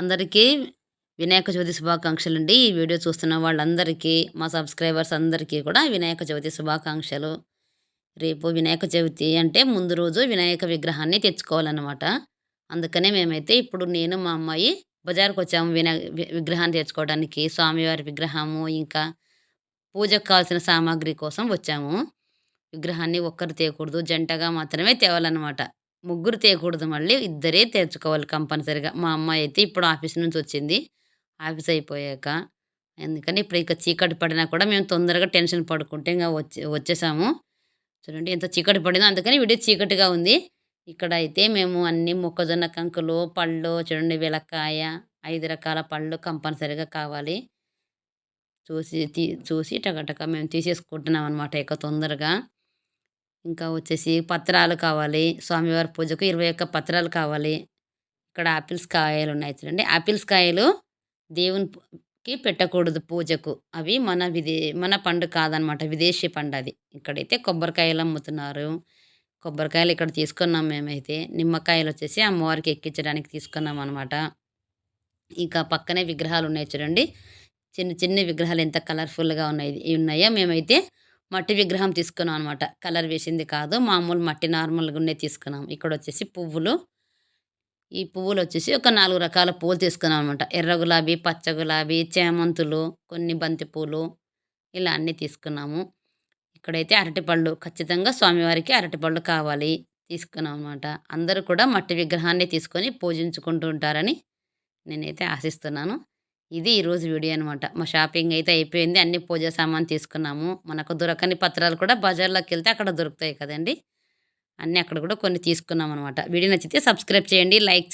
అందరికీ వినాయక చవితి శుభాకాంక్షలు అండి ఈ వీడియో చూస్తున్న వాళ్ళందరికీ మా సబ్స్క్రైబర్స్ అందరికీ కూడా వినాయక చవితి శుభాకాంక్షలు. రేపు వినాయక చవితి అంటే ముందు రోజు వినాయక విగ్రహాన్ని తెచ్చుకోవాలన్నమాట. అందుకనే మేమైతే ఇప్పుడు నేను మా అమ్మాయి బజార్కి వచ్చాము వినా విగ్రహాన్ని తెచ్చుకోవడానికి. స్వామివారి విగ్రహము ఇంకా పూజకు కావాల్సిన సామాగ్రి కోసం వచ్చాము. విగ్రహాన్ని ఒక్కరు తేయకూడదు జంటగా మాత్రమే తేవాలన్నమాట. ముగ్గురు తేయకూడదు మళ్ళీ ఇద్దరే తెచ్చుకోవాలి కంపల్సరిగా. మా అమ్మాయి అయితే ఇప్పుడు ఆఫీస్ నుంచి వచ్చింది. ఆఫీస్ అయిపోయాక ఎందుకని ఇప్పుడు ఇంకా చీకటి పడినా కూడా మేము తొందరగా టెన్షన్ పడుకుంటే ఇంకా వచ్చే వచ్చేసాము. చూడండి ఎంత చీకటి పడిందో అందుకని వీడియో చీకటిగా ఉంది. ఇక్కడ అయితే మేము అన్ని మొక్కజొన్న కంకులు పళ్ళు చూడండి వెలక్కాయ ఐదు రకాల పళ్ళు కంపల్సరిగా కావాలి. చూసి తీ చూసి టకటక మేము తీసేసుకుంటున్నాం అనమాట ఇక తొందరగా. ఇంకా వచ్చేసి పత్రాలు కావాలి. స్వామివారి పూజకు ఇరవై ఒక్క పత్రాలు కావాలి. ఇక్కడ ఆపిల్స్ కాయలు ఉన్నాయి చూడండి. ఆపిల్స్ కాయలు దేవునికి పెట్టకూడదు పూజకు. అవి మన విదే మన పండు కాదనమాట. విదేశీ పండు అది. ఇక్కడైతే కొబ్బరికాయలు అమ్ముతున్నారు. కొబ్బరికాయలు ఇక్కడ తీసుకున్నాం మేమైతే. నిమ్మకాయలు వచ్చేసి అమ్మవారికి ఎక్కించడానికి తీసుకున్నాం అనమాట ఇంకా పక్కనే విగ్రహాలు ఉన్నాయి చూడండి. చిన్న చిన్న విగ్రహాలు ఎంత కలర్ఫుల్గా ఉన్నాయి ఉన్నాయో మేమైతే మట్టి విగ్రహం తీసుకున్నాం అనమాట కలర్ వేసింది కాదు మామూలు మట్టి నార్మల్గానే తీసుకున్నాం. ఇక్కడ వచ్చేసి పువ్వులు. ఈ పువ్వులు వచ్చేసి ఒక నాలుగు రకాల పువ్వులు తీసుకున్నాం అనమాట ఎర్ర గులాబీ పచ్చ గులాబీ చేమంతులు కొన్ని బంతి పూలు ఇలా అన్నీ తీసుకున్నాము. ఇక్కడైతే అరటిపళ్ళు ఖచ్చితంగా స్వామివారికి అరటిపళ్ళు కావాలి తీసుకున్నాం అనమాట అందరూ కూడా మట్టి విగ్రహాన్ని తీసుకొని పూజించుకుంటూ ఉంటారని నేనైతే ఆశిస్తున్నాను. ఇది ఈరోజు వీడియో అనమాట మా షాపింగ్ అయితే అయిపోయింది. అన్ని పూజా సామాన్ తీసుకున్నాము. మనకు దొరకని పత్రాలు కూడా బజార్లోకి వెళ్తే అక్కడ దొరుకుతాయి కదండి. అన్నీ అక్కడ కూడా కొన్ని తీసుకున్నాం అనమాట వీడియో నచ్చితే సబ్స్క్రైబ్ చేయండి లైక్